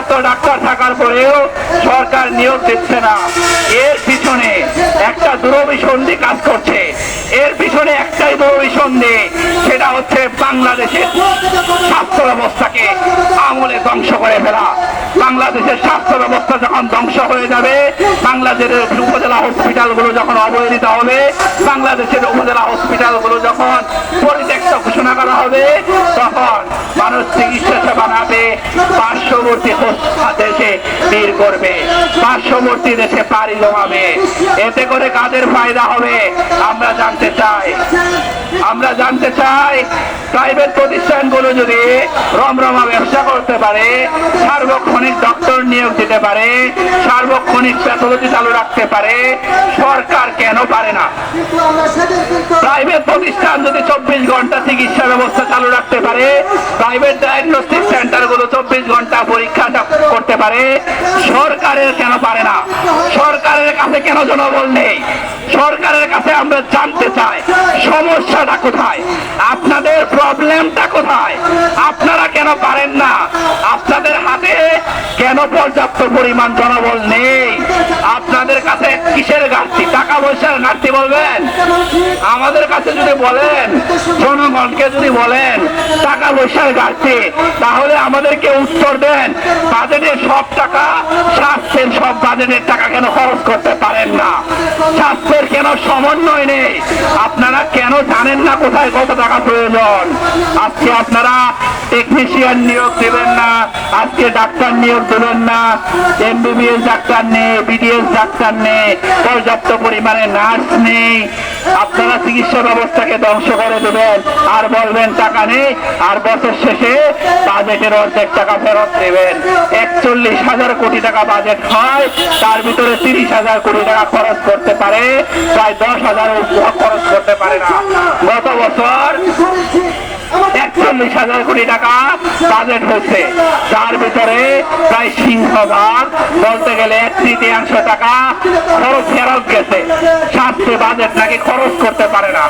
এত ডাক্তার থাকার পরেও সরকার নিয়োগ দিচ্ছে না। এর পিছনে একটা দূরভিসন্ধি কাজ করছে। এর পিছনে একটাই দূরভিসন্ধি, সেটা হচ্ছে বাংলাদেশের স্বাস্থ্য ব্যবস্থাকে আমলে ধ্বংস করে ফেলা। বাংলাদেশের স্বাস্থ্য ব্যবস্থা যখন ধ্বংস হয়ে যাবে, বাংলাদেশের উপজেলা হসপিটালগুলো যখন অবহেলিত হবে, বাংলাদেশের উপজেলা হসপিটালগুলো যখন পরিত্যক্ত ঘোষণা করা হবে তখন মানুষ চিকিৎসা সেবা না পেয়ে পার্শ্ববর্তী দেশে ভিড় করবে। পার্শ্ববর্তী দেশে পাড়ি জমাবে। এতে করে কাদের ফায়দা হবে আমরা জানতে চাই। আমরা জানতে চাই প্রাইভেট প্রতিষ্ঠানগুলো যদি রমরমা ব্যবসা করতে পারে সার্বক্ষণিক ডক্টর নিয়োগ দিতে পারে সার্বক্ষণিক প্যাথোলজি চালু রাখতে পারে সরকার কেন পারে না? প্রাইভেট প্রতিষ্ঠান যদি ঘণ্টা চিকিৎসা ব্যবস্থা চালু রাখতে পারে। প্রাইভেট ডায়াগনস্টিক সেন্টারগুলো চব্বিশ ঘণ্টা পরীক্ষা করতে পারে। সরকারের কেন পারে না? সরকারের কাছে কেন জনবল নেই? সরকারের কাছে আমরা জানতে চাই, সমস্যাটা কোথায়? আপনাদের প্রবলেমটা কোথায়? আপনারা কেন পারেন না? আপনাদের হাতে কেন পর্যাপ্ত পরিমাণ জনবল নেই। আপনাদের কাছে কিসের ঘাটতি? টাকা পয়সার ঘাটতি বলবেন? আমাদের কাছে যদি বলেন, জনগণকে যদি বলেন টাকা পয়সার ঘাটতি, তাহলে আমাদেরকে উত্তর দেন বাজেটের সব টাকা, স্বাস্থ্যের সব বাজেটের টাকা কেন খরচ করতে পারেন না? স্বাস্থ্যের কেন সমন্বয় নেই? আপনারা কেন জানেন না কোথায় কত টাকা প্রয়োজন? আজকে আপনারা টেকনিশিয়ান নিয়োগ দেবেন না, আজকে ডাক্তার নিয়োগ দেবেন না এমবিবিএস ডাক্তার নেই বিডিএস ডাক্তার নেই, পর্যাপ্ত পরিমাণে নার্স নেই। আপনারা চিকিৎসা ব্যবস্থাকে ধ্বংস করে দেবেন, আর বলবেন টাকা নেই, আর বছর শেষে বাজেটের অর্ধেক টাকা ফেরত দেবেন। একচল্লিশ হাজার কোটি টাকা বাজেট হয়, তার ভিতরে তিরিশ হাজার কোটি টাকা খরচ করতে পারে, প্রায় দশ হাজার খরচ করতে পারে না। গত বছর একচল্লিশ হাজার কোটি টাকা বাজেট হচ্ছে। তার ভিতরে প্রায় সিংহভাগ বলতে গেলে এক তৃতীয়াংশ টাকা খরচ ফেরত গেছে। স্বাস্থ্য বাজেট নাকি খরচ করতে পারে না।